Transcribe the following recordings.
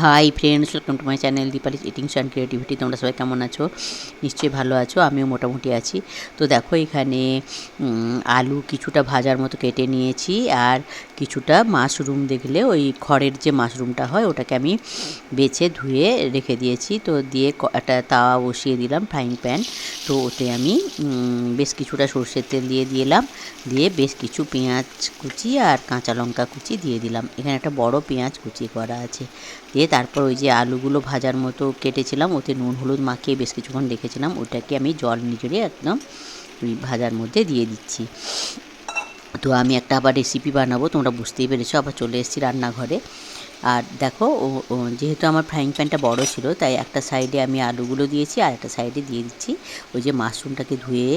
Hi friends welcome to my channel Dipali eatings and creativity তোমরা সবাই কেমন আছো? নিশ্চয়ই ভালো আছো, আমিও মোটামুটি আছি। তো দেখো এখানে আলু কিছুটা ভাজার মতো কেটে নিয়েছি আর কিছুটা মাশরুম দেখলে ওই খড়ের যে মাশরুমটা হয় ওটাকে আমি বেছে ধুয়ে রেখে দিয়েছি। তো দিয়ে একটা তাওয়া বসিয়ে দিলাম ফ্রাইং প্যান তো ওতে আমি বেশ কিছুটা সর্ষের তেল দিয়ে দিলাম। দিয়ে বেশ কিছু পেঁয়াজ কুচি আর কাঁচা লঙ্কা কুচি দিয়ে দিলাম। এখানে একটা বড় পেঁয়াজ কুচি করা আছে। দিয়ে তারপর ওই যে আলুগুলো ভাজার মতো কেটেছিলাম, ওতে নুন হলুদ মাখিয়ে বেশ কিছুক্ষণ রেখেছিলাম। ওটাকে আমি জল নিচড়ে একদম ভাজার মধ্যে দিয়ে দিচ্ছি। তো আমি একটা আবার রেসিপি বানাবো, তোমরা বুঝতেই পেরেছ। আবার চলে এসেছি রান্নাঘরে। আর দেখো যেহেতু আমার ফ্রাইং প্যানটা বড় ছিল, তাই একটা সাইডে আমি আলুগুলো দিয়েছি আর একটা সাইডে দিয়ে দিচ্ছি। ওই যে মাশরুমটাকে ধুয়ে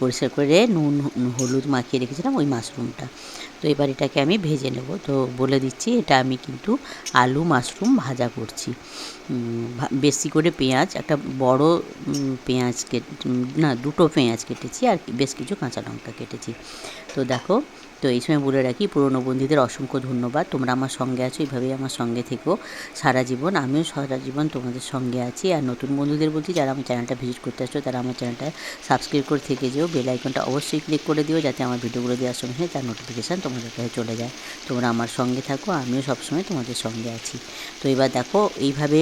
পরিষ্কার করে নুন হলুদ মাখিয়ে রেখেছিলাম ওই মাশরুমটা। তো এবার এটাকে আমি ভেজে নেব। তো বলে দিচ্ছি, এটা আমি কিন্তু আলু মাশরুম ভাজা করছি। বেশি করে পেঁয়াজ, একটা বড় পেঁয়াজ কেট, না, দুটো পেঁয়াজ কেটেছি আর বেশ কিছু কাঁচা লঙ্কা কেটেছি। তো দেখো তো এই সময় বলে রাখি, পুরনো বন্ধুদের অসংখ্য ধন্যবাদ। তোমরা আমার সঙ্গে আছো এইভাবেই আমার সঙ্গে থেকো সারা জীবন। আমিও সারা জীবন তোমাদের সঙ্গে আছি। আর নতুন বন্ধুদের বলছি, যারা আমার চ্যানেলটা ভিজিট করতে আসছো, তারা আমার চ্যানেলটা সাবস্ক্রাইব করে থেকে যেও। বেল আইকনটা অবশ্যই ক্লিক করে দিও, যাতে আমার ভিডিওগুলো দেওয়ার সঙ্গে সঙ্গে তার নোটিফিকেশান তোমাদের কাছে চলে যায়। তোমরা আমার সঙ্গে থাকো, আমিও সবসময় তোমাদের সঙ্গে আছি। তো এবার দেখো, এইভাবে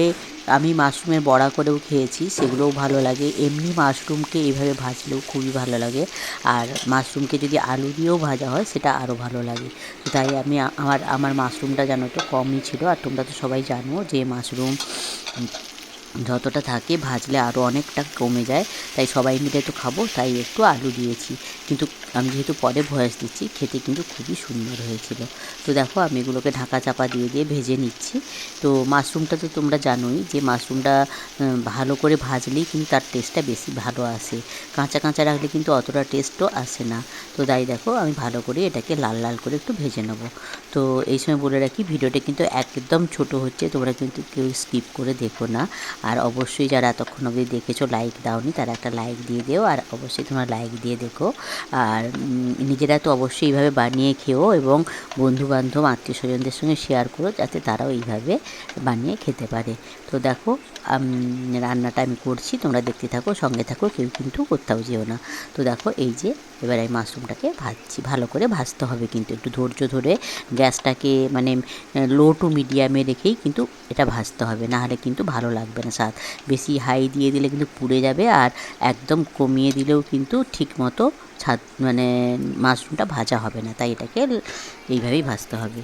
আমি মাশরুমের বড়া করেও খেয়েছি, সেগুলোও ভালো লাগে। এমনি মাশরুমকে এইভাবে ভাজলেও খুবই ভালো লাগে। আর মাশরুমকে যদি আলু দিয়েও ভাজা হয়, সেটা আরও ভালো লাগে। তাই আমি আমার আমার মাশরুমটা জানো তো কমই ছিল। আর তোমরা তো সবাই জানো যে মাশরুম যতটা থাকে ভাজলে আরও অনেকটা কমে যায়, তাই সবাই মিলে তো খাব, তাই একটু আলু দিয়েছি। কিন্তু আমি যেহেতু পরে ভয়েস দিচ্ছি, খেতে কিন্তু খুবই সুন্দর হয়েছিল। তো দেখো আমি এগুলোকে ঢাকা চাপা দিয়ে দিয়ে ভেজে নিচ্ছি। তো মাশরুমটা তো তোমরা জানোই যে মাশরুমটা ভালো করে ভাজলেই কিন্তু তার টেস্টটা বেশি ভালো আসে। কাঁচা কাঁচা রাখলে কিন্তু অতটা টেস্টও আসে না। তো তাই দেখো আমি ভালো করে এটাকে লাল লাল করে একটু ভেজে নেব। তো এই সময় বলে রাখি, ভিডিওটা কিন্তু একদম ছোট হচ্ছে, তোমরা কিন্তু কেউ স্কিপ করে দেখো না। আর অবশ্যই যারা এতক্ষণ অবধি দেখেছ লাইক দাওনি, তারা একটা লাইক দিয়ে দিও আর অবশ্যই তোমরা লাইক দিয়ে দেখো। আর নিজেরা তো অবশ্যই এইভাবে বানিয়ে খেও এবং বন্ধুবান্ধব আত্মীয় স্বজনদের সঙ্গে শেয়ার করো যাতে তারাও এইভাবে বানিয়ে খেতে পারে। তো দেখো রান্নাটা আমি করছি, তোমরা দেখতে থাকো, সঙ্গে থাকো, কেউ কিন্তু কোথাও যেও না। তো দেখো, এই যে, এবার এই মাশরুমটাকে ভাজছি, ভালো করে ভাজতে হবে কিন্তু, একটু ধৈর্য ধরে গ্যাসটাকে মানে লো টু মিডিয়ামে রেখেই কিন্তু এটা ভাজতে হবে, না হলে কিন্তু ভালো লাগবে না স্বাদ। বেশি হাই দিয়ে দিলে কিন্তু পুড়ে যাবে আর একদম কমিয়ে দিলেও কিন্তু ঠিক মতো ছাদ মানে মাশরুমটা ভাজা হবে না, তাই এটাকে এইভাবেই ভাজতে হবে।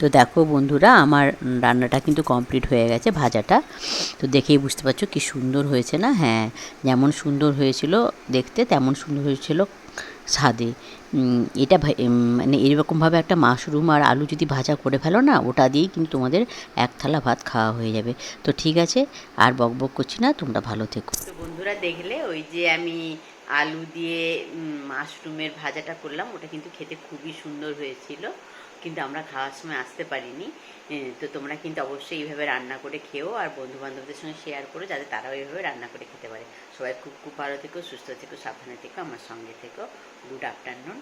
তো দেখো বন্ধুরা, আমার রান্নাটা কিন্তু কমপ্লিট হয়ে গেছে, ভাজাটা। তো দেখেই বুঝতে পারছ কি সুন্দর হয়েছে না? হ্যাঁ যেমন সুন্দর হয়েছিল দেখতে, তেমন সুন্দর হয়েছিল স্বাদে। এটা মানে এরকমভাবে একটা মাশরুম আর আলু যদি ভাজা করে ফেলো না, ওটা দিয়েই কিন্তু তোমাদের এক থালা ভাত খাওয়া হয়ে যাবে। তো ঠিক আছে, আর বক বক করছি না, তোমরা ভালো থেকো। বন্ধুরা দেখলে ওই যে আমি আলু দিয়ে মাশরুমের ভাজাটা করলাম। ওটা কিন্তু খেতে খুবই সুন্দর হয়েছিল, কিন্তু আমরা খাওয়ার সময় আসতে পারিনি। তো তোমরা কিন্তু অবশ্যই এইভাবে রান্না করে খেও আর বন্ধু বান্ধবদের সঙ্গে শেয়ার করো যাতে তারাও এইভাবে রান্না করে খেতে পারে। সবাই খুব খুব ভালো থেকো, সুস্থ থেকো, সাবধানে থেকো, আমার সঙ্গে থেকো। Good afternoon